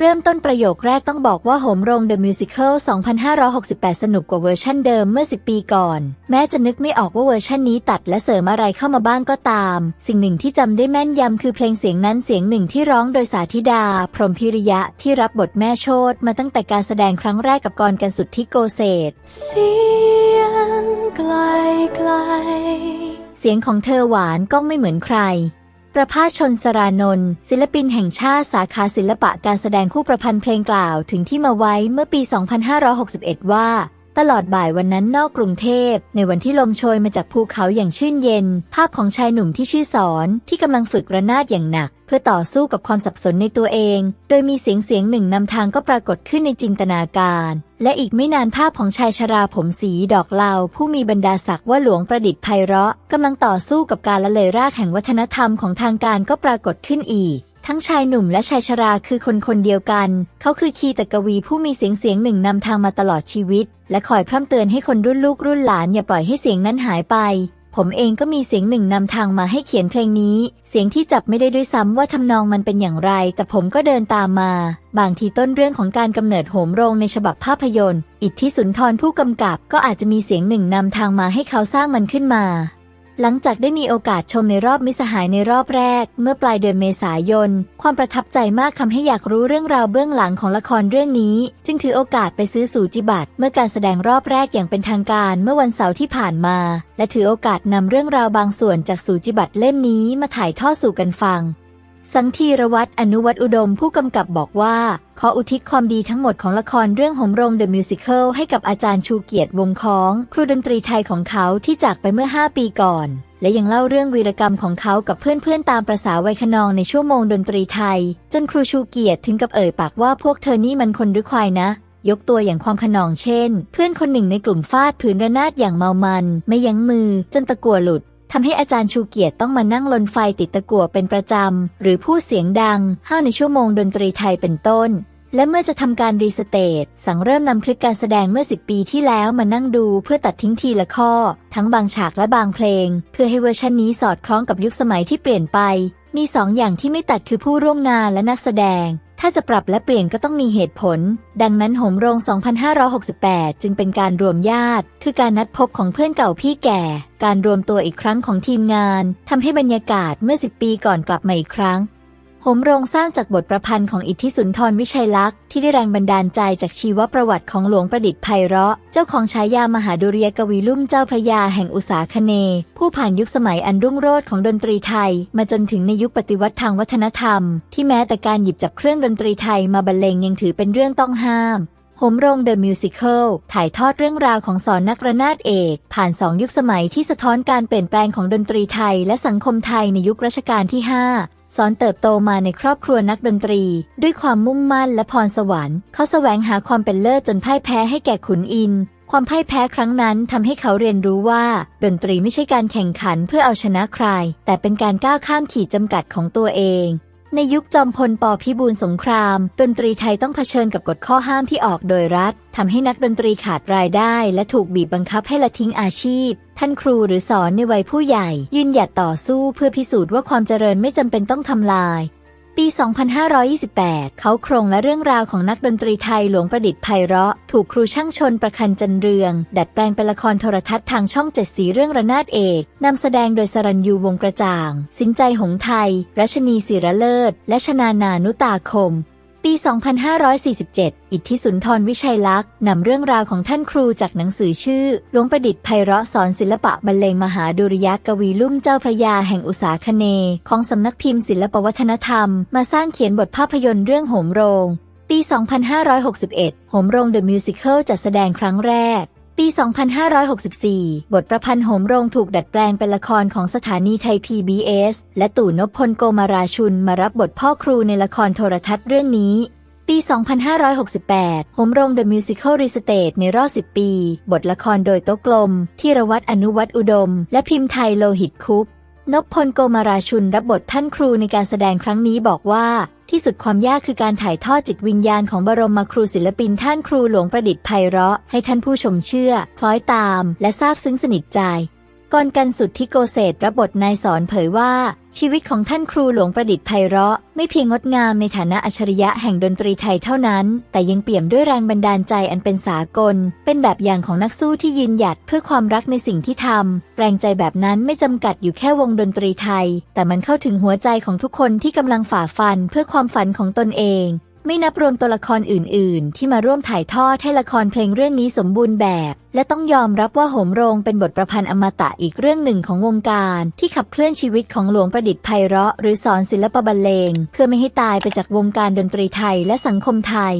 เริ่มต้นประโยคแรกต้องบอกว่าโหมโรง The Musical 2568 สนุกกว่าเวอร์ชั่นเดิมเมื่อ 10 ปีก่อน แม้จะนึกไม่ออกว่าเวอร์ชันนี้ตัดและเสริมอะไรเข้ามาบ้างก็ตาม สิ่งหนึ่งที่จำได้แม่นยำคือเพลงเสียงนั้นเสียงหนึ่งที่ร้องโดยสาธิดา พรหมพิริยะที่รับบทแม่โชตมาตั้งแต่การแสดงครั้งแรกกับกรกันสุดที่โกเศษเสียงไกลไกลเสียงของเธอหวานก้องไม่เหมือนใคร ประภาชนสรานนท์ศิลปินแห่งชาติสาขาศิลปะการแสดงคู่ประพันธ์เพลงกล่าวถึงที่มาไว้เมื่อปี 2561 ว่า ตลอดบ่ายวันนั้นนอกกรุงเทพ ในวันที่ลมโชยมาจากภูเขาอย่างชื่นเย็น ภาพของชายหนุ่มที่ชื่อสอนที่กำลังฝึกระนาดอย่างหนัก เพื่อต่อสู้กับความสับสนในตัวเอง โดยมีเสียงเสียงหนึ่งนำทางก็ปรากฏขึ้นในจินตนาการ และอีกไม่นานภาพของชายชราผมสีดอกเหลาผู้มีบรรดาศักดิ์ว่าหลวงประดิษฐ์ไพเราะกำลังต่อสู้กับการละเลยรากแห่งวัฒนธรรมของทางการก็ปรากฏขึ้นอีก ทั้งชายหนุ่มและชายชราคือคนคนเดียวกัน เขาคือคีตกวีผู้มีเสียงเสียงหนึ่งนำทางมาตลอดชีวิต และคอยพร่ำเตือนให้คนรุ่นลูกรุ่นหลานอย่าปล่อยให้เสียงนั้นหายไป ผมเองก็มีเสียงหนึ่งนำทางมาให้เขียนเพลงนี้ เสียงที่จับไม่ได้ด้วยซ้ำว่าทำนองมันเป็นอย่างไร แต่ผมก็เดินตามมา บางทีต้นเรื่องของการกำเนิดโหมโรงในฉบับภาพยนตร์ อิทธิสุนทรผู้กำกับก็อาจจะมีเสียงหนึ่งนำทางมาให้เขาสร้างมันขึ้นมา หลังจากได้มีโอกาสชมในรอบมิสหายในรอบแรก เมื่อปลายเดือนเมษายน ความประทับใจมากทำให้อยากรู้เรื่องราวเบื้องหลังของละครเรื่องนี้ จึงถือโอกาสไปซื้อสูจิบัตรเมื่อการแสดงรอบแรกอย่างเป็นทางการเมื่อวันเสาร์ที่ผ่านมา และถือโอกาสนำเรื่องราวบางส่วนจากสูจิบัตรเล่มนี้มาถ่ายทอดสู่กันฟัง สังทีรวัตรอนุวัตรอุดมผู้กำกับบอกว่า ขออุทิศความดีทั้งหมดของละครเรื่องหมโรง The Musical ให้กับอาจารย์ชูเกียรติวงค้อง ครูดนตรีไทยของเขาที่จากไปเมื่อ 5 ปีก่อน และยังเล่าเรื่องวีรกรรมของเขากับเพื่อนๆ ตามประษาวัยขนองในชั่วโมงดนตรีไทย จนครูชูเกียรติถึงกับเอ่ยปากว่าพวกเธอนี่มันคนหรือควายนะยกตัวอย่างความขนองเช่น เพื่อนคนหนึ่งในกลุ่มฟาดผืนระนาดอย่างเมามัน ไม่ยั้งมือ จนตะกัวหลุด ทำให้อาจารย์ชูเกียรติต้องมานั่งลนไฟติดตะกั่วเป็นประจำ หรือพูดเสียงดัง ห้าวในชั่วโมงดนตรีไทยเป็นต้น และเมื่อจะทำการรีสเตทสั่งเริ่มนำคลิปการแสดงเมื่อ 10 ปีที่แล้วมานั่งดูเพื่อตัดทิ้งทีละข้อ ทั้งบางฉากและบางเพลง เพื่อให้เวอร์ชันนี้สอดคล้องกับยุคสมัยที่เปลี่ยนไป มีสองอย่างที่ไม่ตัดคือผู้ร่วมงานและนักแสดง ถ้าจะปรับและเปลี่ยนก็ต้องมีเหตุผล ดังนั้นโหมโรง 2568 จึงเป็นการรวมญาติ คือการนัดพบของเพื่อนเก่าพี่แก่ การรวมตัวอีกครั้งของทีมงาน ทำให้บรรยากาศเมื่อ 10 ปีก่อนกลับมาอีกครั้ง หมโรงสร้างจากบทประพันธ์ของอิทธิสุนทรวิชัยลักษณ์ที่ได้แรงบันดาลใจจากชีวประวัติของหลวงประดิษฐ์ไพเราะ เจ้าของฉายามหาดุริยกวีลุ่มเจ้าพระยาแห่งอุษาคเน ผู้ผ่านยุคสมัยอันรุ่งโรจน์ของดนตรีไทย มาจนถึงในยุคปฏิวัติทางวัฒนธรรม ที่แม้แต่การหยิบจับเครื่องดนตรีไทยมาบรรเลงยังถือเป็นเรื่องต้องห้ามโหมโรง The Musical ถ่ายทอดเรื่องราวของสอนนักระนาดเอก ผ่านสองยุคสมัยที่สะท้อนการเปลี่ยนแปลงของดนตรีไทย และสังคมไทยในยุครัชกาลที่ 5 สอนเติบโตมาในครอบครัวนักดนตรี ด้วยความมุ่งมั่นและพรสวรรค์ เขาแสวงหาความเป็นเลิศจนพ่ายแพ้ให้แก่ขุนอิน ความพ่ายแพ้ครั้งนั้นทำให้เขาเรียนรู้ว่า ดนตรีไม่ใช่การแข่งขันเพื่อเอาชนะใคร แต่เป็นการก้าวข้ามขีดจำกัดของตัวเอง ในยุคจอมพลปพิบูลสงคราม ดนตรีไทยต้องเผชิญกับกฎข้อห้ามที่ออกโดยรัฐทำให้นักดนตรีขาดรายได้ และถูกบีบบังคับให้ละทิ้งอาชีพ ท่านครูหรือสอนในวัยผู้ใหญ่ ยืนหยัดต่อสู้เพื่อพิสูจน์ว่าความเจริญไม่จำเป็นต้องทำลาย ปี 2528 เขาโครงและเรื่องราวของนักดนตรีไทยหลวงประดิษฐ์ไพเราะ ถูกครูช่างชนประคันจันเรือง ดัดแปลงเป็นละครโทรทัศน์ทางช่องเจ็ดสีเรื่องระนาดเอกนำแสดงโดยสรัญยูวงกระจ่าง สินใจหงไทย รัชนีศิระเลิศ และชนานานุตาคม 2547 อิทธิสุนทรวิชัยลักษณ์นำเรื่องราวของท่านครูจากหนังสือชื่อหลวงประดิษฐ์ไพเราะสอนศิลปะบรรเลงมหาดุริยกวีลุ่มเจ้าพระยาแห่งอุษาคเน ของสำนักพิมพ์ศิลปวัฒนธรรม มาสร้างเขียนบทภาพยนตร์เรื่องโหมโรง ปี 2561 โหมโรง The Musical จัดแสดงครั้งแรก ปี 2564 บทประพันธ์โหมโรงถูกดัดแปลงเป็นละครของสถานีไทย PBS และตู่นพพลโกมาราชุนมารับบทพ่อครูในละครโทรทัศน์เรื่องนี้ ปี 2568 โหมโรง The Musical Restate ในรอบ 10 ปี บทละครโดยโต๊ะกลม ที่รวัตรอนุวัตอุดม และพิมพ์ไทยโลหิตคุป นพพลโกมาราชุนรับบทท่านครูในการแสดงครั้งนี้บอกว่า ที่สุดความยากคือการถ่ายทอดจิตวิญญาณของบรมครูศิลปินท่านครูหลวงประดิษฐ์ไพเราะ ให้ท่านผู้ชมเชื่อ คล้อยตาม และซาบซึ้งสนิทใจ กรกันสุดที่โกเศษรับบทนายสอนเผยว่า ชีวิตของท่านครูหลวงประดิษฐ์ไพเราะ ไม่เพียงงดงามในฐานะอัจฉริยะแห่งดนตรีไทยเท่านั้น แต่ยังเปี่ยมด้วยแรงบันดาลใจอันเป็นสากล เป็นแบบอย่างของนักสู้ที่ยืนหยัดเพื่อความรักในสิ่งที่ทำแรงใจแบบนั้นไม่จำกัดอยู่แค่วงดนตรีไทย แต่มันเข้าถึงหัวใจของทุกคนที่กำลังฝ่าฟันเพื่อความฝันของตนเอง ไม่นับรวมตัวละครอื่น ๆ ที่มาร่วมถ่ายทอดให้ละครเพลงเรื่องนี้สมบูรณ์แบบ และต้องยอมรับว่าโหมโรงเป็นบทประพันธ์อมตะอีกเรื่องหนึ่งของวงการ ที่ขับเคลื่อนชีวิตของหลวงประดิษฐ์ไพเราะ หรือสอนศิลปบรรเลง เพื่อไม่ให้ตายไปจากวงการดนตรีไทยและสังคมไทย